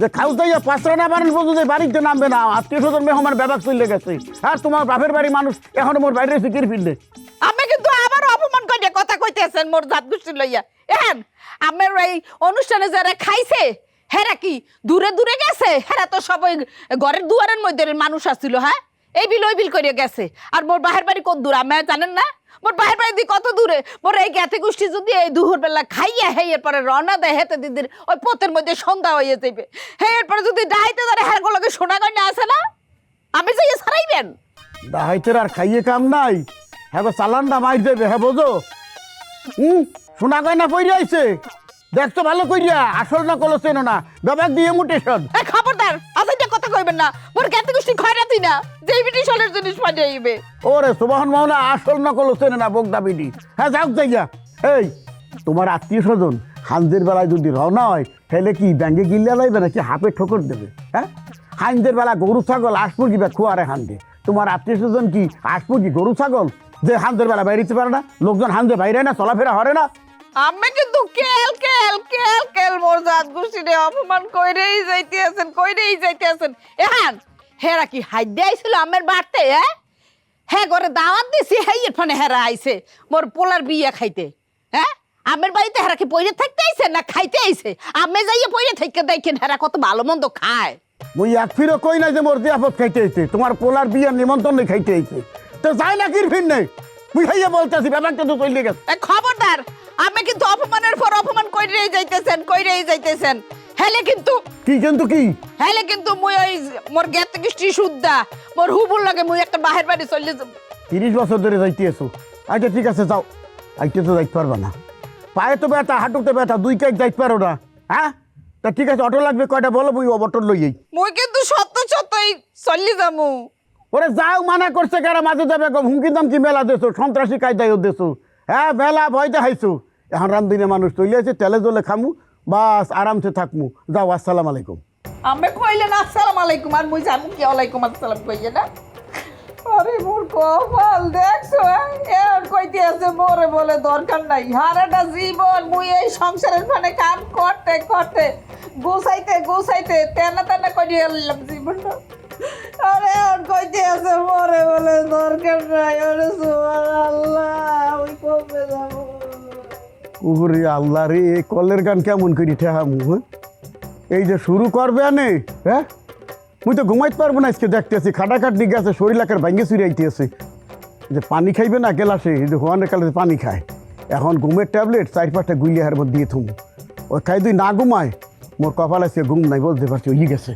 যে খাউস দাইয়া পাঁচটা না বানান পর্যন্ত বাড়িতে নামবে না, আত্মীয় স্বজন মেহমান ব্যাপার চলে গেছে। আর তোমার বাপের বাড়ি মানুষ এখনও মোর বাইরে ফিকির ফিরলে। আমি কিন্তু আবার অপমান করে কথা কইতেছেন মোর জাত গোষ্ঠী লইয়া। এহেন আমার এই অনুষ্ঠানে যারা খাইছে, হেরা কি দূরে দূরে গেছে? হেরা তো সবাই ঘরের দুয়ারের মধ্যে মানুষ আসছিল হ্যাঁ? এই বিল ওই বিল করে গেছে। আর মোর বাহের বাড়ি কত দূর? আমি জানেন না? মোর বাহের বাড়ি কত দূরে? মোর এই জ্ঞাতি গোষ্ঠী যদি এই দুপুর বেলা খাইয়া হে এরপরে রওনা দেয় হেতে দিদির ওই পোতের মধ্যে সন্ধ্যা হয়ে যাবে হে এরপরে যদি ডাইতে ধরে হ্যাঁ গুলোকে সোনা গয়না আসে না আমি যাই সারাইবেন? দাহাইতের আর খাইয়ে কাম নাই। হ্যাঁ চালানটা মাইর দেবে হ্যাঁ বোঝো? হুম? শোনা গয়না পইরে আইছে। দেখছ ভালো কইরা? আসল না কলো চেনো না। ব্যাপার দিয়ে মুটেশন। এ খবরদার আজাইটা কথা কইবেন না। মোর না। যেই ব্রিটিশনের জিনিস ওরে মাওলা, আসল না কলো চেনে না বিডি হ্যাঁ যাও যাইয়া এই, তোমার আত্মীয় স্বজন বেলায় যদি রওনা হয়, তাহলে কি ব্যাঙ্গে গিল্লা লাইবে নাকি হাফে ঠোকর দেবে? হ্যাঁ? হাইনদের বেলা গরু, ছাগল আসব কি খোয়ারে হান্দে তোমার আত্মীয় স্বজন কি আসব কি গরু, ছাগল? যে হানদের বেলা বাইরে পারে না, লোকজন হানদে বাইরে না, চলাফেরা হরে না। আমি কিন্তু কেল কেল কেল কেল মোর জাত গোষ্ঠীরে অপমান কইরেই যাইতে আছেন কইরেই যাইতে আছেন এহান হেরা কি হাইডে আইছিল আমের বাড়তে হ্যাঁ হ্যাঁ ঘরে দাওয়াত দিছি হ্যাঁ এরফানে হেরা আইছে মোর পোলার বিয়ে খাইতে হ্যাঁ আমের বাড়িতে হেরা কি পইরে থাকতে আইছে না খাইতে আইছে? আমি যাইয়ে পইরে থাকতে দেখেন হেরা কত ভালো মন্দ খায়। মুই এক ফিরো কই নাই যে মোর দিয়াপত খাইতে আইছে তোমার পোলার বিয়ার নিমন্ত্রণ খাইতে আইছে। তো যাই না কির ফির নেই মুই খাইয়া বলতেছি ব্যাপারটা তো চলে গেছে। খবরদার আমি কিন্তু অপমানের পর অপমান কইরেই যাইতেছেন কইরেই যাইতেছেন। হেলে কিন্তু কি কিন্তু কি? হেলে কিন্তু মুই ওই মোর জ্ঞাত কৃষ্টি শুদ্ধা। মোর হুবুর লাগে মুই একটা বাহির বাড়ি চলে যাব। তিরিশ বছর ধরে যাইতে এসো আচ্ছা ঠিক আছে যাও। আইতে তো যাইতে পারবা না। পায়ে তো ব্যথা হাঁটুতে ব্যথা দুই কেক যাইতে পারো না। হ্যাঁ? তা ঠিক আছে অটো লাগবে কয়টা বলো মুই অটো লইয়েই মুই কিন্তু সত্য সত্যই চলি যামু ওরে যাও মানা করছে কারা মাঝে যাবে কম হুমকি দামকি মেলা দেছো সন্ত্রাসী কায়দায় দেছো। হ্যাঁ মেলা ভয় দেখাইছো। এখন রামদিনে মানুষ তৈরি আছে তেলে জলে খামু, বাস আরামসে থাকমু। যাও, আসসালাম আলাইকুম। আমি কইলেন, আসসালামু আলাইকুম, আর মুই যামু কি ওয়ালাইকুম আসসালাম কইয়ে না? আরে মোর কপাল, দেখছ এর কইতে আছে, মোরে বলে দরকার নাই। হারাটা জীবন, মুই এই সংসারের মানে কাম করতে করতে, গুছাইতে গুছাইতে তেনা তেনা করিয়ে এলাম জীবনটা। আরে আর কইতে আছে, মোরে বলে দরকার নাই। আরে সুবহানাল্লাহ। উহরে আল্লাহ রে, এই কলের গান কেমন করি ঠেহামু হ্যাঁ? এই যে শুরু করবে আনে হ্যাঁ? মুই তো ঘুমাইতে পারব না আজকে দেখতেছি, খাটাখাটনি গেছে, শরীর একের ভাঙ্গে চুরি আইতেছে। যে পানি খাইবে না গেলাসে, এই যে হোয়ানের কালে পানি খায়। এখন ঘুমের ট্যাবলেট চার পাঁচটা গুলিয়ে হার মধ্যে দিয়ে থুম। ও খাই তুই না ঘুমায়, মোর কপাল আছে ঘুম নাই, বলতে পারছি ওই গেছে।